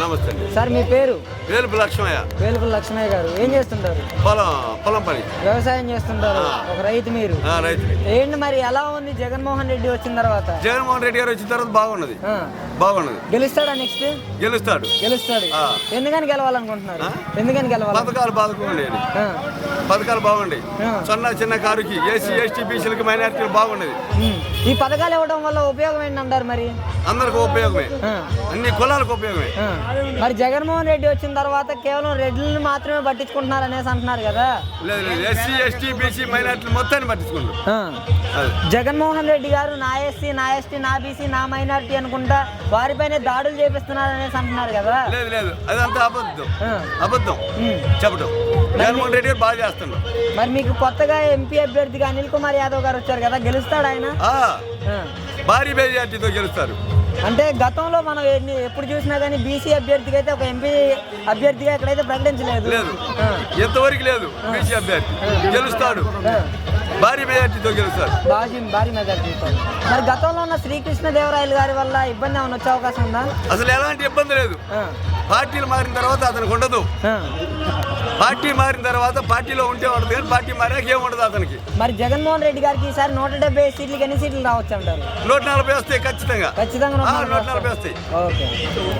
నమస్తే. అండి సార్ మీ పేరు? వేలుపు లక్ష్మయ్య. వేలుపుల లక్ష్మయ్య గారు. ఏం చేస్తుంటారు? పొలం పొలం పని. వ్యవసాయం చేస్తుంటారు. ఒక రైతు మీరు. ఆ, రైతుని ఏంటి మరి ఎలా ఉంది? జగన్మోహన్ రెడ్డి వచ్చిన తర్వాత? జగన్మోహన్ రెడ్డి గారు వచ్చిన తర్వాత బాగున్నది. బాగున్నది. గెలుస్తాడా నెక్స్ట్? గెలుస్తాడు. గెలుస్తాడు. ఎందుకని గెలవాలనుకుంటున్నారు? ఎందుకని గెలవాలి? పథకాలు బాగుండే ఆ. పథకాలు బాగుండే. చిన్న చిన్న కారుకి ఏసీ ఎస్టీ బీసీలకి మైనారిటీలు బాగున్నది. ఈ పథకాలు ఇవ్వడం వల్ల ఉపయోగం ఏంటంటారు మరి? అందరికి ఉపయోగమే. అన్ని కులాలకు ఉపయోగమే. మరి జగన్మోహన్ రెడ్డి వచ్చిన తర్వాత కేవలం రెడ్లను మాత్రమే పట్టించుకుంటున్నారు అనేసి అంటున్నారు కదా? ఎస్సీ ఎస్టీ బీసీ మైనారిటీలు మొత్తాన్ని పట్టించుకుంటారు జగన్మోహన్ రెడ్డి గారు నా ఎస్సీ నా ఎస్టీ నా బీసీ నా మైనారిటీ అనుకుంటా వారిపైనే దాడులు చేపిస్తున్నారు అనేసి అంటున్నారు కదా? లేదు లేదు. అదంతా అబద్ధం. అబద్ధం. చెప్పడం జగన్మోహన్ రెడ్డి గారు బాగా చేస్తున్నారు. మరి మీకు కొత్తగా ఎంపీ అభ్యర్థిగా అనిల్ కుమార్ యాదవ్ గారు వచ్చారు కదా? గెలుస్తాడు ఆయన. భారీ మెజార్టీతో గెలుస్తారు. అంటే గతంలో మనం ఎప్పుడు చూసినా కానీ బీసీ అభ్యర్థికి అయితే ఒక ఎంపీ అభ్యర్థిగా ఎక్కడైతే ప్రకటించలేదు. లేదు. ఎంతవరకు లేదు. బీసీ అభ్యర్థి. గెలుస్తాడు. భారీ మెజార్టీతో గెలుస్తాడు. బాజీ భారీ మెజార్టీతో. మరి గతంలో ఉన్న శ్రీకృష్ణదేవరాయలు గారి వల్ల ఇబ్బంది ఏమైనా వచ్చే అవకాశం ఉందా? అసలు ఎలాంటి ఇబ్బంది లేదు. పార్టీలు మారిన తర్వాత అతనికి ఉండదు. పార్టీ మారిన తర్వాత పార్టీలో ఉంటే ఉండదు కానీ పార్టీ మారాక ఏం ఉండదు అతనికి. మరి జగన్మోహన్ రెడ్డి గారికి ఈసారి నూట డెబ్బై సీట్లకి ఎన్ని సీట్లు రావచ్చు అంటారు నూట నలభై వస్తాయి ఖచ్చితంగా. ఖచ్చితంగా నూట ఆ, నలభై నూట నలభై వస్తాయి. ఓకే.